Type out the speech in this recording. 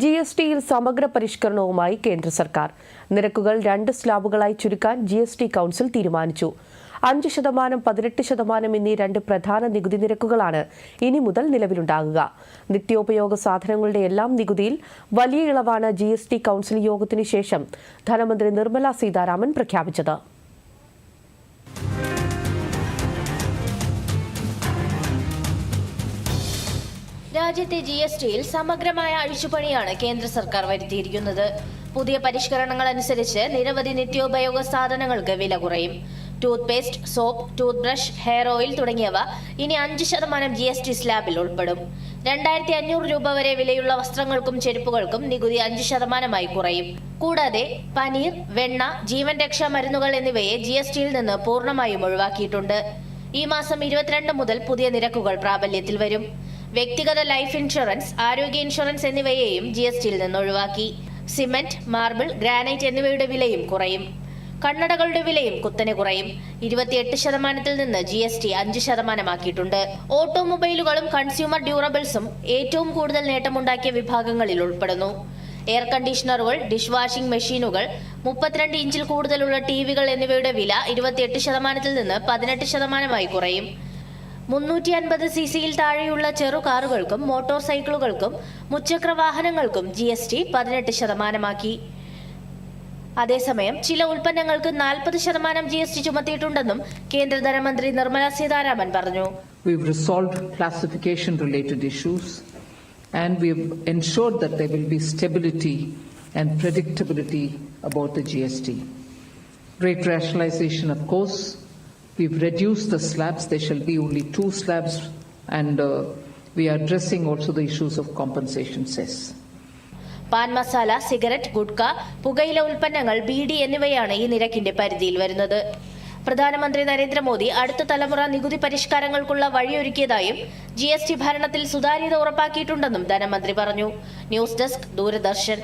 G S ടിയിൽ സമഗ്ര പരിഷ്കരണവുമായി കേന്ദ്ര സർക്കാർ. നിരക്കുകൾ രണ്ട് സ്ലാബുകളായി ചുരുക്കാൻ ജി എസ് ടി കൌൺസിൽ തീരുമാനിച്ചു. അഞ്ച് ശതമാനം പതിനെട്ട് ശതമാനം എന്നീ രണ്ട് പ്രധാന നികുതി നിരക്കുകളാണ് ഇനി മുതൽ നിലവിലുണ്ടാകുക. നിത്യോപയോഗ സാധനങ്ങളുടെ എല്ലാം നികുതിയിൽ വലിയ ഇളവാണ് ജി എസ് ടി കൌൺസിൽ യോഗത്തിനു ശേഷം ധനമന്ത്രി നിർമ്മല സീതാരാമൻ പ്രഖ്യാപിച്ചത്. രാജ്യത്തെ ജി എസ് ടിയിൽ സമഗ്രമായ അഴിച്ചുപണിയാണ് കേന്ദ്ര സർക്കാർ വരുത്തിയിരിക്കുന്നത്. പുതിയ പരിഷ്കരണങ്ങൾ അനുസരിച്ച് നിരവധി നിത്യോപയോഗ സാധനങ്ങൾക്ക് വില കുറയും. Toothpaste soap toothbrush hair oil തുടങ്ങിയവ ഇനി അഞ്ച് ശതമാനം ജി എസ് ടി സ്ലാബിൽ ഉൾപ്പെടും. രണ്ടായിരത്തി അഞ്ഞൂറ് രൂപ വരെ വിലയുള്ള വസ്ത്രങ്ങൾക്കും ചെരുപ്പുകൾക്കും നികുതി അഞ്ച് ശതമാനമായി കുറയും. കൂടാതെ പനീർ വെണ്ണ ജീവൻ രക്ഷാ മരുന്നുകൾ എന്നിവയെ ജി എസ് ടിയിൽ നിന്ന് പൂർണമായും ഒഴിവാക്കിയിട്ടുണ്ട്. ഈ മാസം ഇരുപത്തിരണ്ട് മുതൽ പുതിയ നിരക്കുകൾ പ്രാബല്യത്തിൽ വരും. വ്യക്തിഗത ലൈഫ് ഇൻഷുറൻസ് ആരോഗ്യ ഇൻഷുറൻസ് എന്നിവയെയും ജി എസ് ടിയിൽ നിന്ന് ഒഴിവാക്കി. സിമന്റ് മാർബിൾ ഗ്രാനൈറ്റ് എന്നിവയുടെ വിലയും കുറയും. കണ്ണടകളുടെ വിലയും കുത്തനെ കുറയും. ഇരുപത്തിയെട്ട് ശതമാനത്തിൽ നിന്ന് ജി എസ് ടി അഞ്ച് ശതമാനമാക്കിയിട്ടുണ്ട്. ഓട്ടോമൊബൈലുകളും കൺസ്യൂമർ ഡ്യൂറബിൾസും ഏറ്റവും കൂടുതൽ നേട്ടമുണ്ടാക്കിയ വിഭാഗങ്ങളിൽ ഉൾപ്പെടുന്നു. എയർ കണ്ടീഷണറുകൾ ഡിഷ് വാഷിംഗ് മെഷീനുകൾ മുപ്പത്തിരണ്ട് ഇഞ്ചിൽ കൂടുതലുള്ള ടി വികൾ എന്നിവയുടെ വില ഇരുപത്തിയെട്ട് ശതമാനത്തിൽ നിന്ന് പതിനെട്ട് ശതമാനമായി കുറയും. മുന്നൂറ്റി അൻപത് സി സിയിൽ താഴെയുള്ള ചെറു കാറുകൾക്കും മോട്ടോർ സൈക്കിളുകൾക്കും മുച്ചക്ര വാഹനങ്ങൾക്കും ജി എസ് ടി പതിനെട്ട് ശതമാനമാക്കി അതേസമയം ചില ഉൽപ്പന്നങ്ങൾക്ക് നാൽപ്പത് ശതമാനം ജി എസ് ടി ചുമത്തിയിട്ടുണ്ടെന്നും കേന്ദ്ര ധനമന്ത്രി നിർമ്മല സീതാരാമൻ പറഞ്ഞു We've resolved classification related issues and we've ensured that there will be stability and predictability about the GST. Rate rationalization, of course, we've reduced the slabs. There shall be only two slabs and uh, we are addressing also the issues of compensation cess. Paan masala cigarette gutka പുകയില ഉൽപ്പന്നങ്ങൾ ബീഡി എന്നിവയാണ് ഈ നിരക്കിന്റെ പരിധിയിൽ വരുന്നത് പ്രധാനമന്ത്രി നരേന്ദ്രമോദി അടുത്ത തലമുറ നികുതി പരിഷ്കാരങ്ങൾക്കുള്ള വഴിയൊരുക്കിയതായും ജി എസ് ടി ഭരണത്തിൽ സുതാര്യത ഉറപ്പാക്കിയിട്ടുണ്ടെന്നും ധനമന്ത്രി പറഞ്ഞു ന്യൂസ് ഡെസ്ക് ദൂരദർശൻ